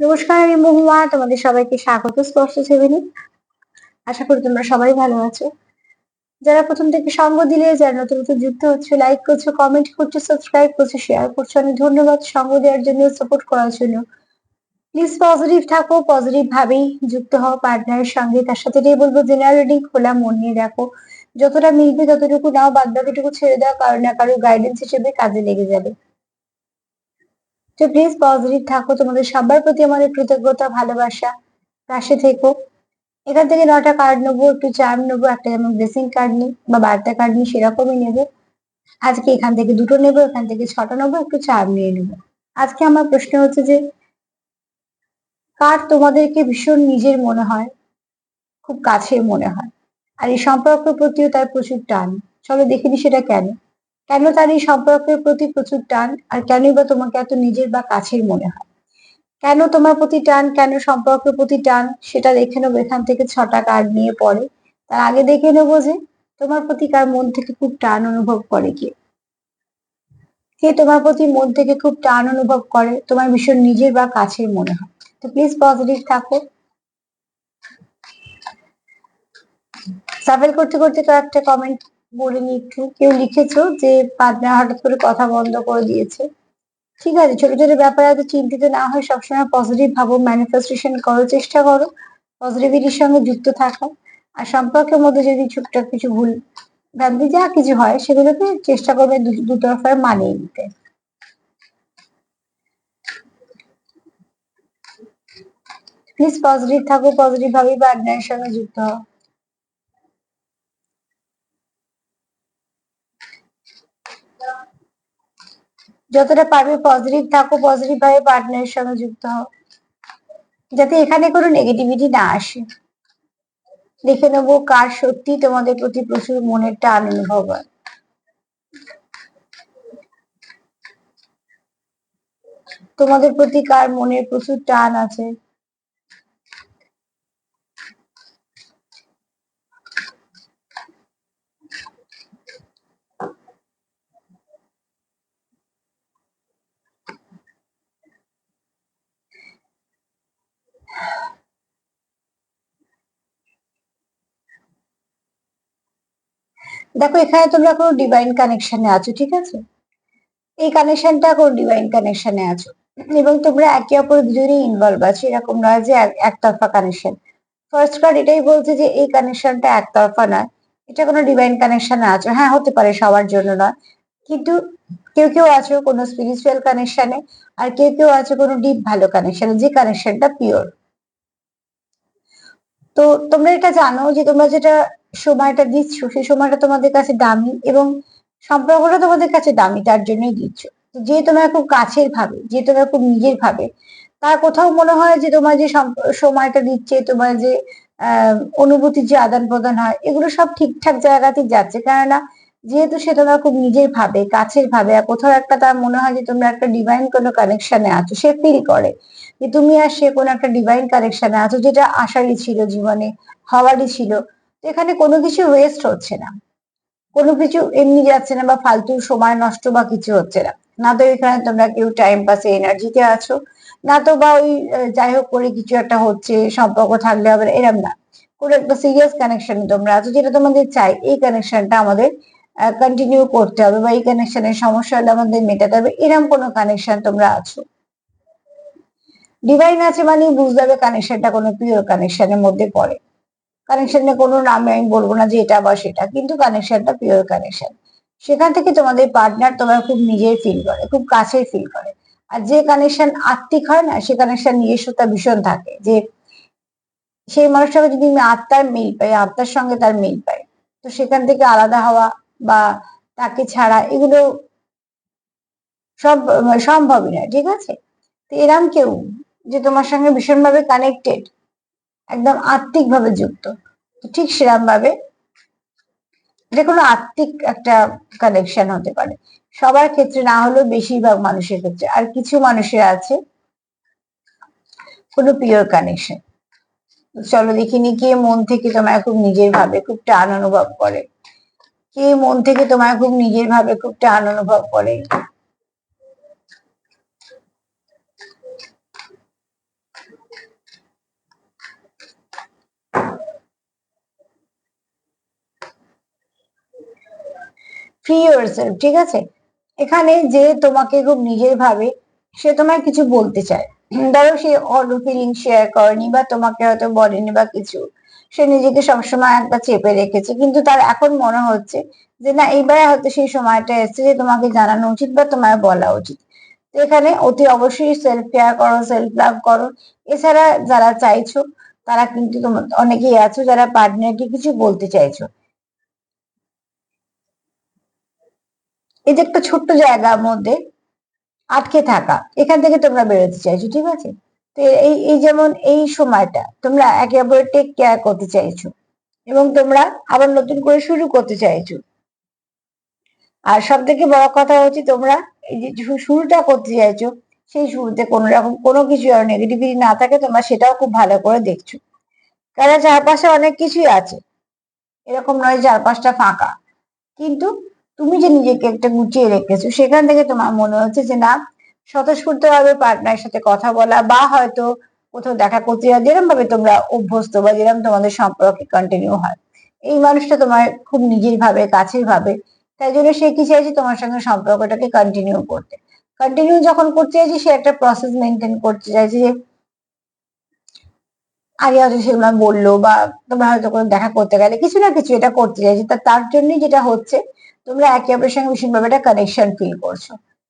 নমস্কার আমি মহুয়া তোমাদের সবাইকে স্বাগত স্পর্শ সেভেনে। আশা করি তোমরা সবাই ভালো আছো। যারা প্রথম থেকে সঙ্গ দিলে, যারা নতুন নতুন যুক্ত হচ্ছে লাইক করছ কমেন্ট করছ সাবস্ক্রাইব করছ শেয়ার করছ অনেক ধন্যবাদ সঙ্গ দেওয়ার জন্য সাপোর্ট করার জন্য। প্লিজ পজিটিভ থাকো পজিটিভ ভাবেই যুক্ত হও পার্টনারের সঙ্গে। তার সাথে এটাই বলব জেনারেলি খোলা মন নিয়ে দেখো। যতটা মিলবে ততটুকু নাও, বাদ বাকিটুকু ছেড়ে দাও, কারও না কারও গাইডেন্স হিসেবে কাজে লেগে যাবে। তো প্লিজ পজিটিভ থাকো, তোমাদের সবার প্রতি আমাদের কৃতজ্ঞতা, ভালোবাসা, পাশে থেকো। এখান থেকে নটা কার্ড নেব, একটু চার্ম নেব, একটা যেমন ব্লেসিং কার্ড নিই বা বার্তা কার্ড নিই, সেরকমই নেব। আজকে এখান থেকে দুটো নেব, এখান থেকে ছটা নেব, একটু চার্ম নিয়ে নেব। আজকে আমার প্রশ্ন হচ্ছে যে, কার তোমাদেরকে ভীষণ নিজের মনে হয়? খুব কাছের মনে হয়। আর এই সম্পর্কের প্রতিও তার প্রচুর টান। চলো দেখে নি সেটা কেন। কেন তার এই সম্পর্কের প্রতি প্রচুর টান? আর কেনই বা তোমাকে এত নিজের বা কাছের মনে হয়? কেন তোমার প্রতি টান? কেন সম্পর্কের প্রতি টান? সেটা দেখে নেব। এখান থেকে ছটা কার্ড নিয়ে পড়ে তার আগে দেখে নেব যে, তোমার প্রতি কার মন থেকে খুব টান অনুভব করে কে? কে তোমার প্রতি মন থেকে খুব টান অনুভব করে? তোমার ভীষণ নিজের বা কাছের মনে হয়। তো প্লিজ পজিটিভ থাকো। ট্রাভেল করতে করতে কয়েকটা কমেন্ট বলে একটু কেউ লিখেছো যে পার্টনার হঠাৎ করে কথা বন্ধ করে দিয়েছে? ঠিক আছে, ছোট ছোট ব্যাপারে এত চিন্তিত না হয় সবসময় পজিটিভ ভাবো ম্যানিফেস্টেশন করো, চেষ্টা করো পজিটিভিটির সঙ্গে যুক্ত থাকো। আর সম্পর্কের মধ্যে যদি টুকটাক কিছু ভুল ভ্রান্তি যা কিছু হয়, সেগুলোকে চেষ্টা করবে দুতরফায় মানিয়ে নিতে। প্লিজ পজিটিভ থাকো পজিটিভ ভাবে পার্টনারের সঙ্গে যুক্ত হও। যতটা পারবে পজিটিভ থাকো পজিটিভ ভাবে পার্টনারের সঙ্গে যুক্ত হও যাতে এখানে কোনো নেগেটিভিটি না আসে। দেখে নেব কার সত্যি তোমাদের প্রতি প্রচুর মনের টান অনুভব হয়। তোমাদের প্রতি কার মনের প্রচুর টান আছে? দেখো, এখানে তোমরা কোনো ডিভাইন কানেকশনে আছো, ঠিক আছে? এই কানেকশনটা কোনো ডিভাইন কানেকশনে আছো। এবং তোমরা একে অপর দুজনেই ইনভলভ আছো, এরকম নয় যে একতরফা কানেকশন ফার্স্ট কার্ড এটাই বলছে যে এই কানেকশনটা একতরফা নয়, এটা কোনো ডিভাইন কানেকশনে আছো। হ্যাঁ হতে পারে সবার জন্য নয়, কিন্তু কেউ কেউ আছো কোনো স্পিরিচুয়াল কানেকশনে আর কেউ কেউ আছো কোনো ডিপ ভালো কানেকশনে যে কানেকশনটা পিওর তো তোমরা এটা জানো যে তোমরা যেটা সময়টা দিচ্ছ, সেই সময়টা তোমাদের কাছে দামি এবং সম্পর্কটা তোমাদের কাছে দামি, তার জন্যই দিচ্ছ। যে তোমার খুব কাছের ভাবে, যে তোমার খুব নিজের ভাবে, তার কোথাও মনে হয় যে তোমার যে সময়টা দিচ্ছে, তোমার যে অনুভূতির যে আদান প্রদান হয়, এগুলো সব ঠিকঠাক জায়গাতেই যাচ্ছে। কেননা যেহেতু সে তোমার খুব নিজের ভাবে, কাছের ভাবে, আর কোথাও একটা তার মনে হয় যে তোমরা একটা ডিভাইন কোনো কানেকশনে আছো, সে ফিল করে যে তুমি আর সে কোনো একটা ডিভাইন কানেকশনে আছো, যেটা আশারই ছিল, জীবনে হওয়ারই ছিল। এখানে কোনো কিছু ওয়েস্ট হচ্ছে না। কোনো কিছু এমনি যাচ্ছে না বা ফালতু সময় নষ্ট বা কিছু হচ্ছে না। না তো এখানে তোমরা কেউ টাইম পাসে এনার্জিতে আছো, না তো বা ওই যাই হোক করে কিছু একটা হচ্ছে, সম্পর্ক থাকলে হবে এরম না। কোনো একটা সিরিয়াস কানেকশন তোমরা আছো, যেটা তোমাদের চাই, এই কানেকশনটা আমাদের কন্টিনিউ করতে হবে বা এই কানেকশনের সমস্যা হলে আমাদের মেটাতে হবে, এরম কোনো কানেকশন তোমরা আছো। ডিভাইন আছে মানে বুঝতে হবে কানেকশনটা কোনো পিওর কানেকশনের মধ্যে পড়ে। কানেকশনে কোনো নামে আমি বলব না যে এটা বা সেটা, কিন্তু কানেকশনটা পিওর কানেকশন সেখান থেকে তোমাদের পার্টনার তোমার খুব নিজের ফিল করে, খুব কাছের ফিল করে। আর যে কানেকশন আত্মিক হয় না, সে কানেকশন নিজস্বতা ভীষণ থাকে। যে সেই মানুষটাকে যদি আমি আত্মার মিল পাই, আত্মার সঙ্গে তার মিল পাই, তো সেখান থেকে আলাদা হওয়া বা তাকে ছাড়া এগুলো সব, সম্ভবই নয় ঠিক আছে? তো এরম কেউ যে তোমার সঙ্গে ভীষণভাবে কানেক্টেড একদম আত্মিক ভাবে যুক্ত ঠিক সেরকম ভাবে যে কোনো আত্মিক একটা কানেকশন হতে পারে। সবার ক্ষেত্রে না হলেও বেশিরভাগ মানুষের ক্ষেত্রে। আর কিছু মানুষের আছে কোনো পিওর কানেকশন চলো দেখিনি কে মন থেকে তোমায় খুব নিজের ভাবে খুব টান অনুভব করে। কে মন থেকে তোমায় খুব নিজের ভাবে খুব টান অনুভব করে। ফ্রি সেলফ ঠিক আছে? এখানে যে তোমাকে খুব নিজের ভাবে সে তোমায় কিছু বলতে চায়। ধরো সে অন্য ফিলিং শেয়ার করেনি বা তোমাকে হয়তো বলেনি বা কিছু। সে নিজেকে সবসময় একটা চেপে রেখেছে, কিন্তু তার এখন মনে হচ্ছে যে না, এইবার হয়তো সেই সময়টা এসছে যে তোমাকে জানানো উচিত বা তোমায় বলা উচিত। তো এখানে অতি অবশ্যই সেলফ কেয়ার করো সেলফ লাভ করো। এছাড়া যারা চাইছো, তারা কিন্তু অনেকেই আছো যারা পার্টনারকে কিছু বলতে চাইছো। এই যে একটা ছোট্ট জায়গার মধ্যে আটকে থাকা, এখান থেকে তোমরা বেরোতে চাইছো, ঠিক আছে? তো এই এই যেমন এই সময়টা তোমরা একে অপরের টেক কেয়ার করতে চাইছো এবং তোমরা আবার নতুন করে শুরু করতে চাইছো। আর সব থেকে বড় কথা হচ্ছে তোমরা এই যে শুরুটা করতে চাইছো, সেই শুরুতে কোনো রকম কোনো কিছু আর নেগেটিভিটি না থাকে, তোমরা সেটাও খুব ভালো করে দেখছ। কারণ চারপাশে অনেক কিছুই আছে। এরকম নয় চারপাশটা ফাঁকা। কিন্তু তুমি যে নিজেকে একটা গুছিয়ে রেখেছো, সেখান থেকে তোমার মনে হচ্ছে যে না স্বতঃস্ফূর্ত ভাবে পার্টনারের সাথে কথা বলা বা হয়তো কোথাও দেখা করতে যাওয়া যেরকম ভাবে তোমরা অভ্যস্ত বা যেরকম তোমাদের সম্পর্কে কন্টিনিউ হয়। এই মানুষটা তোমার খুব নিজের ভাবে, কাছের ভাবে, তাই জন্য সে কি চাইছে তোমার সঙ্গে সম্পর্কটাকে কন্টিনিউ করতে। কন্টিনিউ যখন করতে চাইছে, সে একটা প্রসেস মেনটেন করতে চাইছে যে, আগে হয়তো সেগুলো বলল বা তোমরা হয়তো কোনো দেখা করতে গেলে, কিছু না কিছু এটা করতে চাইছে। তা তার জন্যই যেটা হচ্ছে তোমরা একে অপরের সঙ্গে ভীষণভাবে একটা কানেকশন ফিল করছ।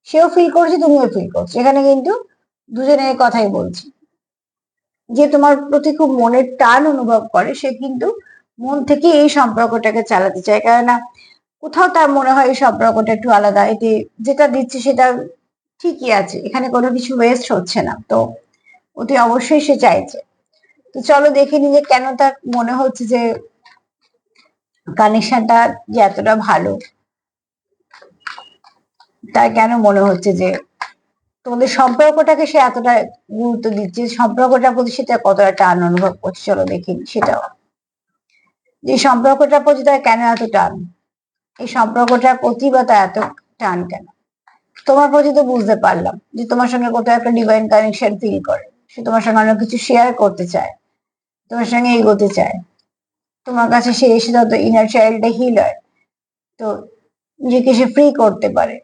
সেও ফিল করছে, তুমিও ফিল করছ। এখানে কিন্তু দুজনের কথাই বলছি। যে তোমার প্রতি খুব মনের টান অনুভব করে, সে কিন্তু মন থেকে এই সম্পর্কটাকে চালাতে চায়। কেননা কোথাও তার মনে হয় এই সম্পর্কটা একটু আলাদা, এতে যেটা দিচ্ছে সেটা ঠিকই আছে, এখানে কোনো কিছু ওয়েস্ট হচ্ছে না। তো অতি অবশ্যই সে চাইছে। তো চলো দেখে নি যে কেন তার মনে হচ্ছে যে কানেকশনটা যে এতটা ভালো। তার কেন মনে হচ্ছে যে তোমাদের সম্পর্কটাকে সে এতটা গুরুত্ব দিচ্ছে, সম্পর্কটার প্রতি সেটা কতটা টান অনুভব করছে, চলো দেখি সেটাও। যে সম্পর্কটার প্রতি তার কেন এত টান? এই সম্পর্কটার প্রতি বা তার এত টান কেন? তোমার প্রতি তো বুঝতে পারলাম যে তোমার সঙ্গে কোথাও একটা ডিভাইন কানেকশন ফিল করে, সে তোমার সঙ্গে অনেক কিছু শেয়ার করতে চায়, তোমার সঙ্গে এগোতে চায়। তোমার কাছে সে এসে তত ইনার চাইল্ডটা হিল হয় তো নিজেকে সে ফ্রি করতে পারে।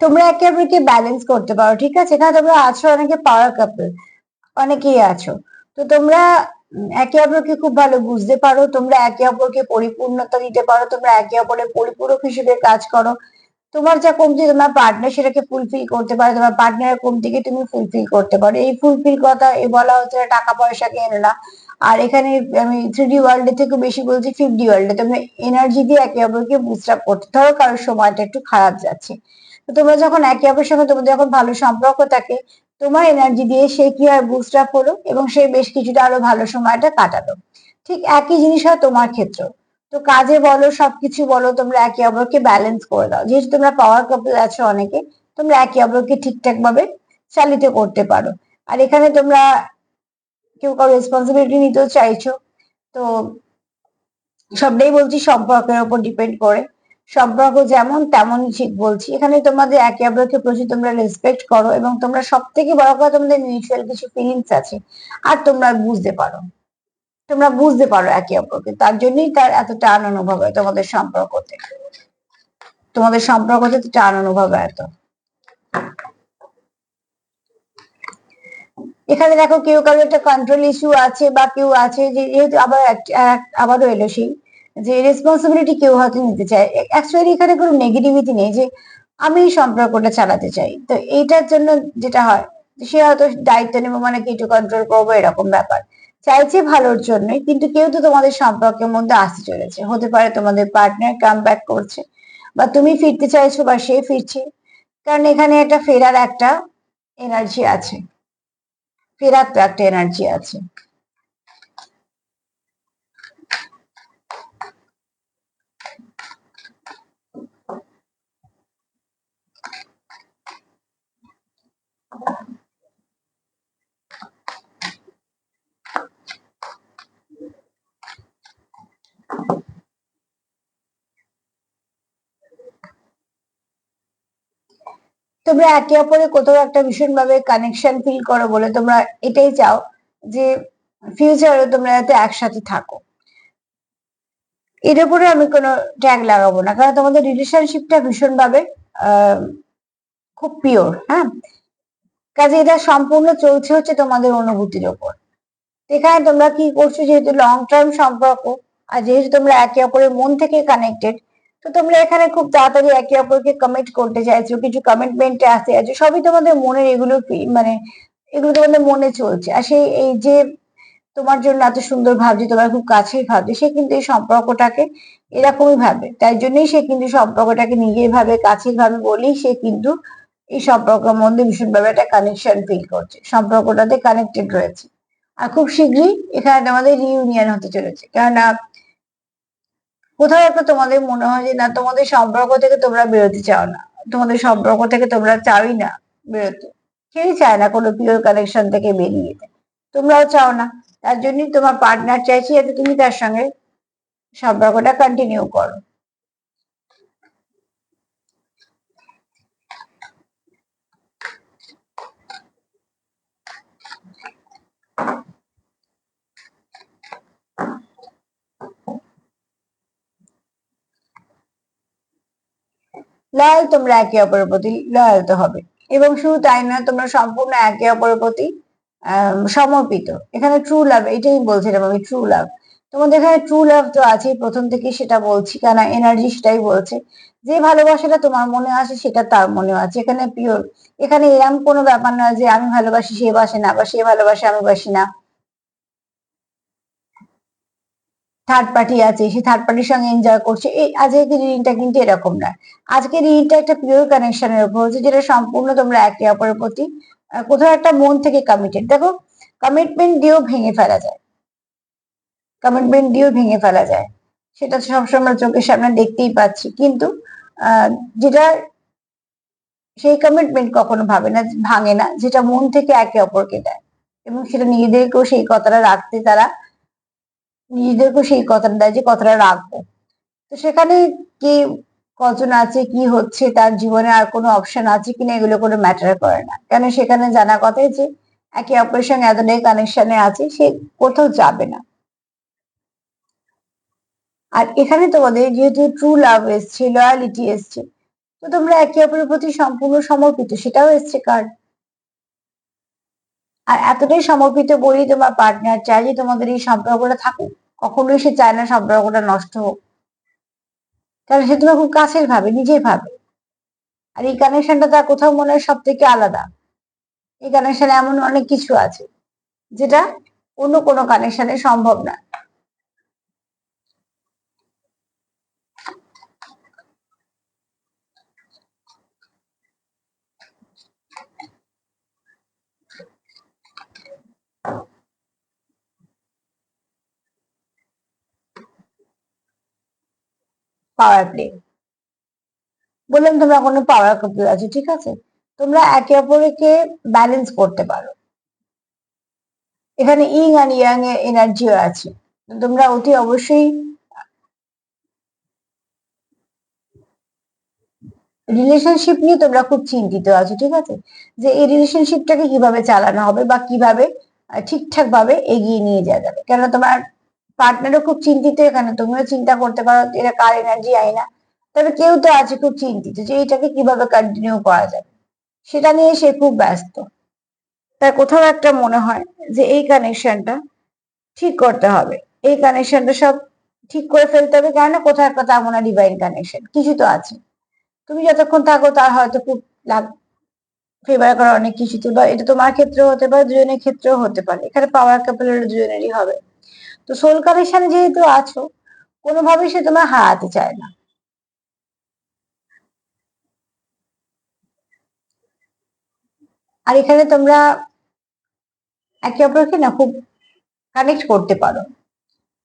তোমরা একে অপরকে ব্যালেন্স করতে পারো, ঠিক আছে? এখানে তোমরা আছো, অনেকে পাওয়ার কাপল অনেকেই আছো। তো তোমরা একে অপরকে খুব ভালো বুঝতে পারো, তোমরা একে অপরকে পরিপূর্ণতা দিতে পারো, তোমরা একে অপরের পরিপূরক হিসেবে কাজ করো। তোমার যা কমছে তোমার পার্টনার সেটাকে ফুলফিল করতে পারে, তোমার পার্টনারের কমতিকে তুমি ফুলফিল করতে পারো। এই ফুলফিল কথা এ বলা হচ্ছে টাকা পয়সাকে এনে না। আর এখানে আমি থ্রি ডি ওয়ার্ল্ড থেকে বেশি বলছি ফিফ ডি ওয়ার্ল্ডে তোমরা এনার্জি দিয়ে একে অপরকে বুস্ট আপ করতে ধরো কারোর সময়টা একটু খারাপ যাচ্ছে। তোমরা যখন একে অপরের সঙ্গে তোমাদের যখন ভালো সম্পর্ক থাকে, তোমার এনার্জি দিয়ে সে কি হয় বুস্ট আপ হলো এবং সে বেশ কিছুটা আরও ভালো সময়টা কাটালো। ঠিক একই জিনিস হয় তোমার ক্ষেত্রেও। তো কাজে বলো, সবকিছু বলো, তোমরা একে অপরকে ব্যালেন্স করে দাও। যেহেতু তোমরা পাওয়ার কাপল আছো অনেকে, তোমরা একে অপরকে ঠিকঠাক ভাবে চালিত করতে পারো। আর এখানে তোমরা কেউ কারও রেসপন্সিবিলিটি নিতেও চাইছো, তো সবটাই বলছি সম্পর্কের উপর ডিপেন্ড করে। সম্পর্ক যেমন তেমনই ঠিক বলছি। এখানে তোমাদের একে অপরকে প্রচুর তোমরা রেসপেক্ট করো এবং তোমরা সব থেকে বড় কথা তোমাদের মিউচুয়াল কিছু ফিলিংস আছে আর তোমরা বুঝতে পারো। তোমরা বুঝতে পারো একে অপরকে। তার জন্যই তার এত টান অনুভব হয় তোমাদের সম্পর্কতে। তোমাদের সম্পর্কতে টান অনুভব হয় এত। এখানে দেখো কেউ কারও একটা কন্ট্রোল ইস্যু আছে বা কেউ আছে যে, যেহেতু আবার আবারও এলো সেই যে রেসপন্সিবিলিটি কেউ হয়তো নিতে চায় অ্যাকচুয়ালি এখানে কোনো নেগেটিভিটি নেই যে আমি সম্পর্কটা চালাতে চাই। তো এইটার জন্য যেটা হয় সে হয়তো দায়িত্ব নেব মানে কিছু কন্ট্রোল করব, এরকম ব্যাপার। চাইছে ভালোর জন্যই, কিন্তু কেউ তো তোমাদের সম্পর্কের মধ্যে আসতে চলেছে। হতে পারে তোমাদের পার্টনার কাম ব্যাক করছে, বা তুমি ফিরতে চাইছো বা সে ফিরছে। কারণ এখানে একটা ফেরার একটা এনার্জি আছে। ফেরার তো একটা এনার্জি আছে। তোমরা একে অপরে কোথাও একটা ভীষণভাবে কানেকশন ফিল করো বলে তোমরা এটাই চাও যে ফিউচারে তোমরা যাতে একসাথে থাকো। এর উপরে আমি কোনো ট্যাগ লাগাবো না, কারণ তোমাদের রিলেশনশিপটা ভীষণভাবে খুব পিওর হ্যাঁ? কাজে এটা সম্পূর্ণ চলছে হচ্ছে তোমাদের অনুভূতির ওপর। এখানে তোমরা কি করছ, যেহেতু লং টার্ম সম্পর্ক, আর যেহেতু তোমরা একে অপরের মন থেকে কানেক্টেড তো তোমরা এখানে খুব তাড়াতাড়ি একে অপরকে কমিট করতে চাইছো, কিছু কমিটমেন্টে আসতে চাইছো, সবই তোমাদের মনের এগুলো মানে এগুলো তোমাদের মনে চলছে। আর সেই এই যে তোমার জন্য এত সুন্দর ভাবছে তোমার খুব কাছেই ভাবছে সে কিন্তু এই সম্পর্কটাকে এরকমই ভাবে। তাই জন্যই সে কিন্তু সম্পর্কটাকে নিজের ভাবে, কাছের ভাবে বলেই সে কিন্তু এই সম্পর্কের মধ্যে ভীষণভাবে একটা কানেকশন ফিল করছে, সম্পর্কটাতে কানেক্টেড রয়েছে। আর খুব শীঘ্রই এখানে তোমাদের রিউনিয়ন হতে চলেছে। কেননা কোথাও একটা তোমাদের মনে হয় যে, না, তোমাদের সম্পর্ক থেকে তোমরা বেরোতে চাও না। তোমাদের সম্পর্ক থেকে তোমরা চাওই না বেরোতে। কেউই চায় না কোনো পিওর কানেকশন থেকে বেরিয়ে যেতে। তোমরাও চাও না। তার জন্যই তোমার পার্টনার চাইছি যাতে তুমি তার সঙ্গে সম্পর্কটা কন্টিনিউ করো। লয়াল তোমরা একে অপরের প্রতি লয়াল তো হবে। এবং শুধু তাই নয় তোমরা সম্পূর্ণ একে অপরের প্রতি সমর্পিত। এখানে ট্রু লাভ এটাই বলছিলাম আমি ট্রু লাভ তোমাদের এখানে ট্রু লাভ তো আছে প্রথম থেকে সেটা বলছি কেন এনার্জি সেটাই বলছে। যে ভালোবাসাটা তোমার মনে আছে সেটা তার মনে আছে। এখানে পিওর এখানে এরম কোনো ব্যাপার নয় যে আমি ভালোবাসি, সে বাসে না, বা সে ভালোবাসে, আমি বাসি না। থার্ড পার্টি আছে, সে থার্ড পার্টির সঙ্গে এনজয় করছে। এই আজকের রিডিংটা কিন্তু এরকম নয় আজকের রিডিংটা একটা পিওর কানেকশনের উপর হচ্ছে, যেটা সম্পূর্ণ তোমরা একে অপরের প্রতি কোথাও একটা মন থেকে কমিটেড দেখো কমিটমেন্ট দিয়েও ভেঙে ফেলা যায়। কমিটমেন্ট দিয়েও ভেঙে ফেলা যায়। সেটা সবসময় আমরা চোখের সামনে দেখতেই পাচ্ছি। কিন্তু যেটা, সেই কমিটমেন্ট কখনো ভাবে না, ভাঙে না, যেটা মন থেকে একে অপরকে দেয়। এবং সেটা নিজেদেরকেও সেই কথাটা রাখতে তারা নিজেদেরকেও সেই কথাটা দেয় যে কথাটা রাখব। তো সেখানে কি কজন আছে, কি হচ্ছে, তার জীবনে আর কোনো অপশন আছে কিনা এগুলো কোনো ম্যাটার করে না। কেন সেখানে জানা কথাই যে একে অপরের সঙ্গে এতটাই কানেকশনে আছে, সে কোথাও যাবে না। আর এখানে তোমাদের যেহেতু ট্রু লাভ এসছে লয়ালিটি এসছে, তো তোমরা একে অপরের প্রতি সম্পূর্ণ সমর্পিত, সেটাও এসছে কার্ড আর এতটাই সমর্পিত বলি তোমার পার্টনার চাই যে তোমাদের এই সম্পর্কটা থাকুক। কখনোই সে চায় না সম্পর্কটা নষ্ট হোক। কারণ সে তোমার খুব কাছের ভাবে, নিজের ভাবে। আর এই কানেকশনটা তার কোথাও মনে হয় সব থেকে আলাদা। এই কানেকশনে এমন অনেক কিছু আছে, যেটা অন্য কোনো কানেকশনে সম্ভব না। পাওয়ার প্লে বললাম, তোমরা কোনো পাওয়ার কাপল আছে, ঠিক আছে? তোমরা একে অপরকে ব্যালেন্স করতে পারো। এখানে ইং আর ইয়াং এর এনার্জিও আছে। তোমরা অতি অবশ্যই রিলেশনশিপ নিয়ে তোমরা খুব চিন্তিত আছো, ঠিক আছে? যে এই রিলেশনশিপটাকে কীভাবে চালানো হবে বা কীভাবে ঠিকঠাক ভাবে এগিয়ে নিয়ে যাওয়া যাবে? কেন তোমার পার্টনারও খুব চিন্তিত এখানে, তুমিও চিন্তা করতে পারো এটা কার এনার্জি আই না। তবে কেউ তো আছে খুব চিন্তিত যে এটাকে কীভাবে কন্টিনিউ করা যাবে সেটা নিয়ে সে খুব ব্যস্ত। তার কোথাও একটা মনে হয় যে এই কানেকশনটা ঠিক করতে হবে। এই কানেকশনটা সব ঠিক করে ফেলতে হবে কেননা কোথাও একটা তার মনে ডিভাইন কানেকশন কিছু তো আছে। তুমি যতক্ষণ থাকো তার হয়তো খুব লাভ ফেভার করা অনেক কিছু তো বা এটা তোমার ক্ষেত্রেও হতে পারে, দুজনের ক্ষেত্রেও হতে পারে। এখানে পাওয়ার কাপেলের দুজনেরই হবে। তো সোল কানেকশনে যেহেতু আছো, কোনোভাবেই সে তোমার হারাতে চায় না। আর এখানে তোমরা একে অপরকে না খুব কানেক্ট করতে পারো।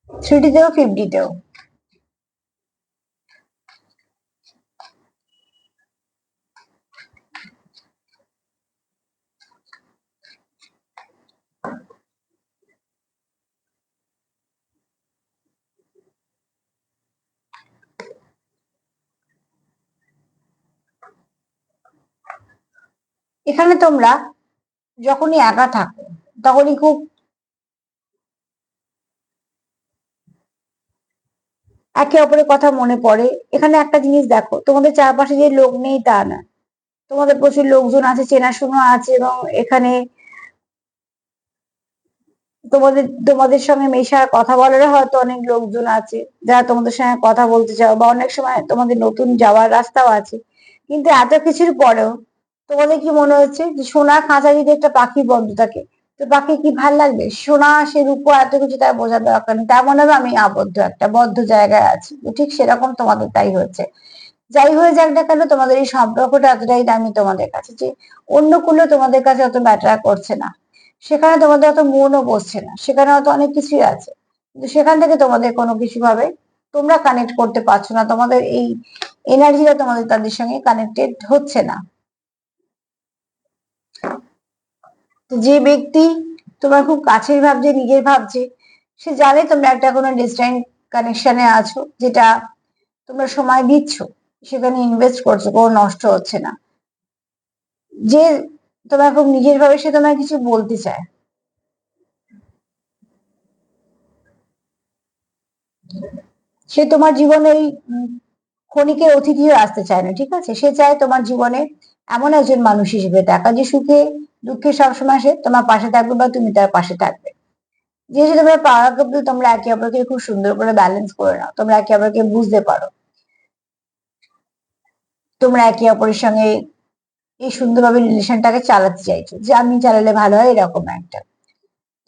থ্রিডিতেও ফিফটিতেও এখানে তোমরা যখনই একা থাকো, তখনই খুব একে অপরের কথা মনে পড়ে। এখানে একটা জিনিস দেখো, তোমাদের চারপাশে যে লোক নেই তা না। তোমাদের প্রচুর লোকজন আছে, চেনাশোনা আছে এবং এখানে তোমাদের তোমাদের সঙ্গে মেশার কথা বলার হয়তো অনেক লোকজন আছে, যারা তোমাদের সঙ্গে কথা বলতে চাও বা অনেক সময় তোমাদের নতুন যাওয়ার রাস্তাও আছে। কিন্তু এত কিছুর পরেও তোমাদের কি মনে হচ্ছে যে সোনা খাঁচা যদি একটা পাখি বন্ধ থাকে, তো পাখি কি ভালো লাগবে? সোনা, সে রূপো, এত কিছু তার বোঝার দরকার নেই। তার মনে হবে আমি আবদ্ধ, একটা বদ্ধ জায়গায় আছি। ঠিক সেরকম তোমাদের তাই হচ্ছে। যাই হয়ে যাক না কেন, তোমাদের এই সম্পর্কটা এতটাই দামি তোমাদের কাছে যে অন্য কোনো তোমাদের কাছে অত ম্যাটার করছে না। সেখানে তোমাদের অত মনও বসছে না। সেখানে হয়তো অনেক কিছুই আছে। কিন্তু সেখান থেকে তোমাদের কোনো কিছু ভাবে তোমরা কানেক্ট করতে পারছ না। তোমাদের এই এনার্জিটা তোমাদের তাদের সঙ্গে কানেক্টেড হচ্ছে না তো যে ব্যক্তি তোমার খুব কাছের ভাবছে নিজের ভাবছে সে জানে তোমরা একটা কোনো ডিস্ট্যান্ট কানেকশনে আছো, যেটা তোমরা সময় দিচ্ছ, সেখানে ইনভেস্ট করছ, কোনো নষ্ট হচ্ছে না। যে তোমার খুব নিজের ভাবে সে তোমার কিছু বলতে চায়। সে তোমার জীবনে ওই ক্ষণিকের অতিথি হয়ে আসতে চায় না, ঠিক আছে? সে চায় তোমার জীবনে এমন একজন মানুষ হিসেবে দেখা যে সুখে দুঃখে সবসময় সে তোমার পাশে থাকবে বা তুমি তার পাশে থাকবে। যেহেতু তোমরা পাওয়ার কাপল তোমরা একে অপরকে খুব সুন্দর করে ব্যালেন্স করে নাও। তোমরা একে অপরকে বুঝতে পারো। তোমরা একে অপরের সঙ্গে এই সুন্দরভাবে রিলেশনটাকে চালাতে চাইছো। যে আমি চালালে ভালো হয়, এরকম একটা।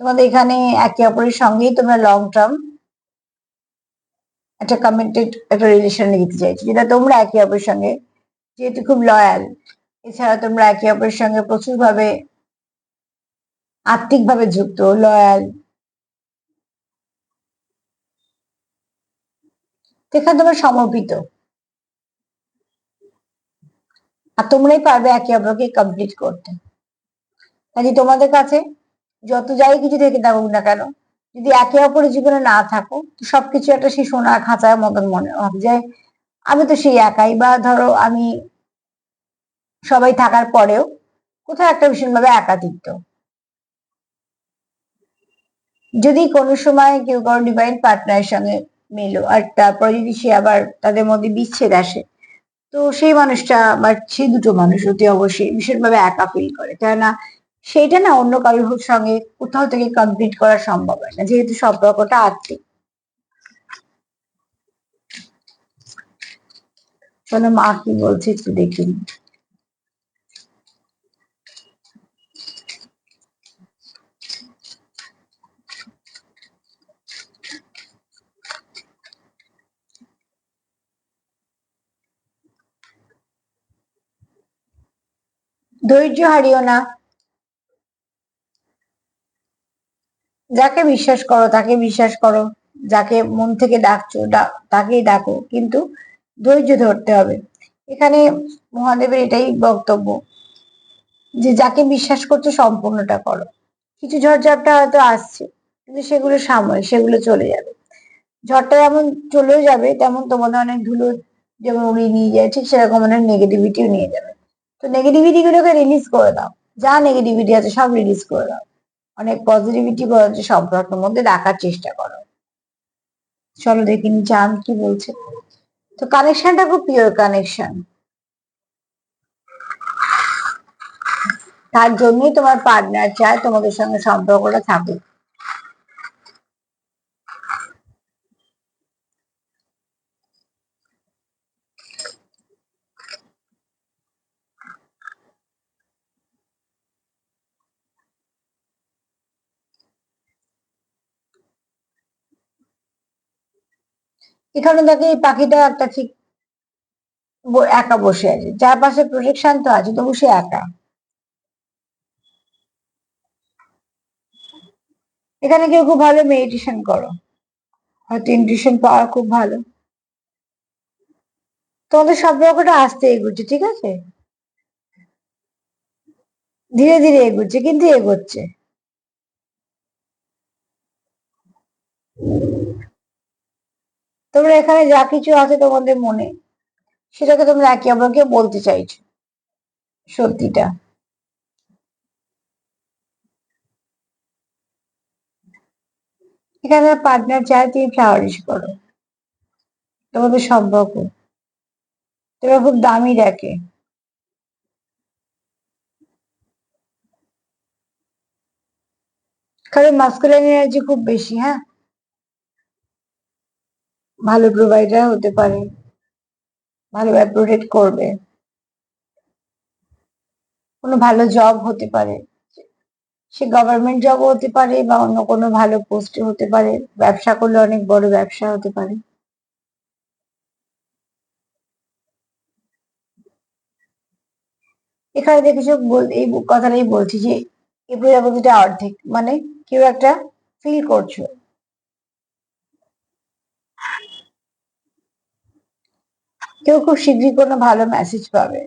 তোমাদের এখানে একে অপরের সঙ্গেই তোমরা লং টার্ম একটা কমিটেড একটা রিলেশন নিতে চাইছো। যেটা তোমরা একে অপরের সঙ্গে, যেহেতু খুব লয়াল এছাড়া তোমরা একে অপরের সঙ্গে প্রচুর ভাবে আর্থিক ভাবে যুক্ত লয়াল এখানে তোমরা সমর্পিত। আর তোমরাই পারবে একে অপরকে কমপ্লিট করতে। কাজে তোমাদের কাছে যত যাই কিছু থেকে থাকুক না কেন, যদি একে অপরের জীবনে না থাকো, তো সবকিছু একটা সেই সোনা খাঁচার মতন মনে হবে যে, আমি তো সেই একাই বা ধরো আমি সবাই থাকার পরেও কোথাও একটা ভীষণভাবে একাকিত্ব যদি কোনো সময় কেউ কারও ডিভাইন পার্টনারের সঙ্গে মেলো আর তারপরে যদি সে আবার তাদের মধ্যে বিচ্ছেদ আসে, তো সেই মানুষটা বা সেই দুটো মানুষ অতি অবশ্যই ভীষণভাবে একা ফিল করে। কেননা সেইটা না অন্য কারোর সঙ্গে কোথাও থেকে কমপ্লিট করা সম্ভব হয় না, যেহেতু সম্পর্কটা আত্মিক। মা কি বলছে একটু দেখি। ধৈর্য হারিও না। যাকে বিশ্বাস করো, তাকে বিশ্বাস করো, যাকে মন থেকে ডাকছো তাকেই ডাকো। কিন্তু ধৈর্য ধরতে হবে। এখানে মহাদেবের এটাই বক্তব্য যে, যাকে বিশ্বাস করছ সম্পূর্ণটা করো। কিছু ঝড়ঝাপটা হয়তো আসছে, কিন্তু সেগুলো সাময়িক সেগুলো চলে যাবে। ঝড়টা যেমন চলেও যাবে, তেমন তোমাদের অনেক ধুলো যেমন উড়িয়ে নিয়ে যায়, ঠিক সেরকম অনেক নেগেটিভিটিও নিয়ে যাবে। তো নেগেটিভিটি গুলোকে রিলিজ করে দাও। যা নেগেটিভিটি আছে সব রিলিজ করে দাও। অনেক পজিটিভিটি হচ্ছে সম্পর্কের মধ্যে রাখার চেষ্টা করো। চলো দেখিনি চাঁদ কি বলছে। তো কানেকশনটা খুব পিওর কানেকশন তার জন্যই তোমার পার্টনার চায় তোমাদের সঙ্গে সম্পর্কটা থাকুক এখানে দেখে এই পাখিটা একটা ঠিক একা বসে আছে। যার পাশে প্রোটেকশন তো আছে, তবু সে একা। এখানে কেউ খুব ভালো মেডিটেশন করো। হয়তো ইনটিউশন পাওয়া খুব ভালো। তোমাদের সম্পর্কটা আসতে এগুচ্ছে, ঠিক আছে? ধীরে ধীরে এগুচ্ছে, কিন্তু এগোচ্ছে। তোমরা এখানে যা কিছু আছে তোমাদের মনে, সেটাকে তোমরা একে অপরকে বলতে চাইছো। সত্যিটা। এখানে পার্টনার চায় তুমি ফ্লাওয়ারিশ করো। তোমাদের সম্পর্ক। তোমরা খুব দামি দেখে। কারণ মাস্কুলার এনার্জি খুব বেশি হ্যাঁ? ভালো প্রোভাইডার হতে পারে ভালোভাবে প্রোটেক্ট করবে, কোনো ভালো জব হতে পারে, সে গভর্নমেন্ট জবও হতে পারে বা অন্য কোনো ভালো পোস্টে হতে পারে, ব্যবসা করলে অনেক বড় ব্যবসা হতে পারে। এখানে দেখেছ এই কথাটাই বলছি যে এই প্রজাপতিটা অর্ধেক মানে কেউ একটা ফিল করছ। কেউ খুব শীঘ্রই কোনো ভালো মেসেজ পাবে।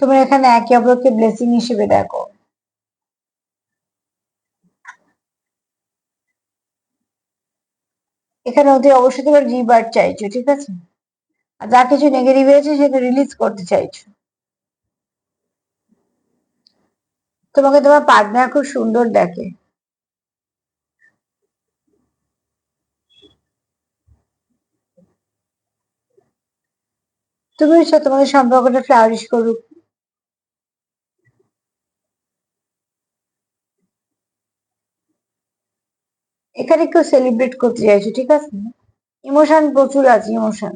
তোমরা এখানে একে অপরকে ব্লেসিং হিসেবে দেখো। এখানে অতি অবশ্যই তোমার রিবার্ট চাইছো, ঠিক আছে? আর যা কিছু নেগেটিভ আছে সেটা রিলিজ করতে চাইছো। তোমাকে তোমার পার্টনার খুব সুন্দর দেখে। তুমিও চাও তোমাদের সম্পর্কটা ফ্লারিশ করুক। এখানে কেউ সেলিব্রেট করতে চাইছো, ঠিক আছে? ইমোশন প্রচুর আছে ইমোশন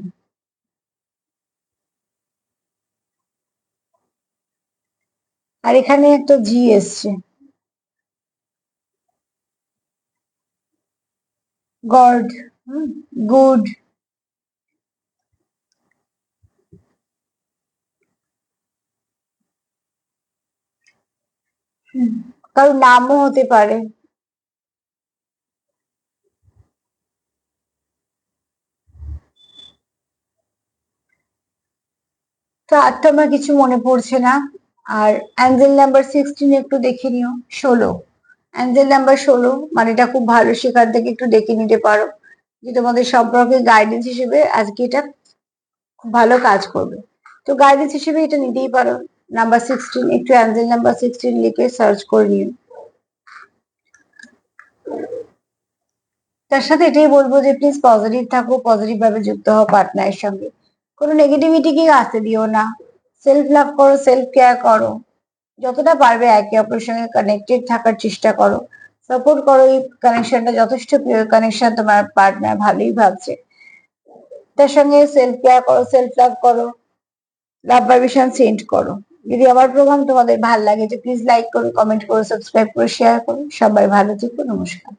আর এখানে একটা জি এসছে। গড গুড কারোর নামও হতে পারে। তো আর তো আমার কিছু মনে পড়ছে না। আর অ্যাঞ্জেল নাম্বার সিক্সটিন একটু দেখে নিও, ষোলো। অ্যাঞ্জেল নাম্বার ষোলো মানে এটা খুব ভালো, সেখান থেকে একটু দেখে নিতে পারো যে তোমাদের সম্পর্কে গাইডেন্স হিসেবে আজকে এটা খুব ভালো কাজ করবে। তো গাইডেন্স হিসেবে এটা নিতেই পারো। নাম্বার সিক্সটিন একটু অ্যাঞ্জেল নাম্বার সিক্সটিন লিখে সার্চ করে নিন। তার সাথে এটাই বলব যে প্লিজ পজিটিভ থাকো পজিটিভ ভাবে যুক্ত হও পার্টনারের সঙ্গে। কোনো নেগেটিভিটি কি আসতে দিও না। সেলফ লাভ করো সেলফ কেয়ার করো। যতটা পারবে একে অপরের সঙ্গে কানেক্টেড থাকার চেষ্টা করো। সাপোর্ট করো এই কানেকশনটা যথেষ্ট প্রিয় কানেকশন তোমার পার্টনার ভালোই ভাবছে। তার সঙ্গে সেলফ কেয়ার করো সেলফ লাভ করো। লাভ ভাইব্রেশন সেন্ড করো। যদি আমার প্রোগ্রাম তোমাদের ভালো লাগে, তো প্লিজ লাইক করো কমেন্ট করো সাবস্ক্রাইব করো শেয়ার করো, সবাই ভালো থেকো, নমস্কার।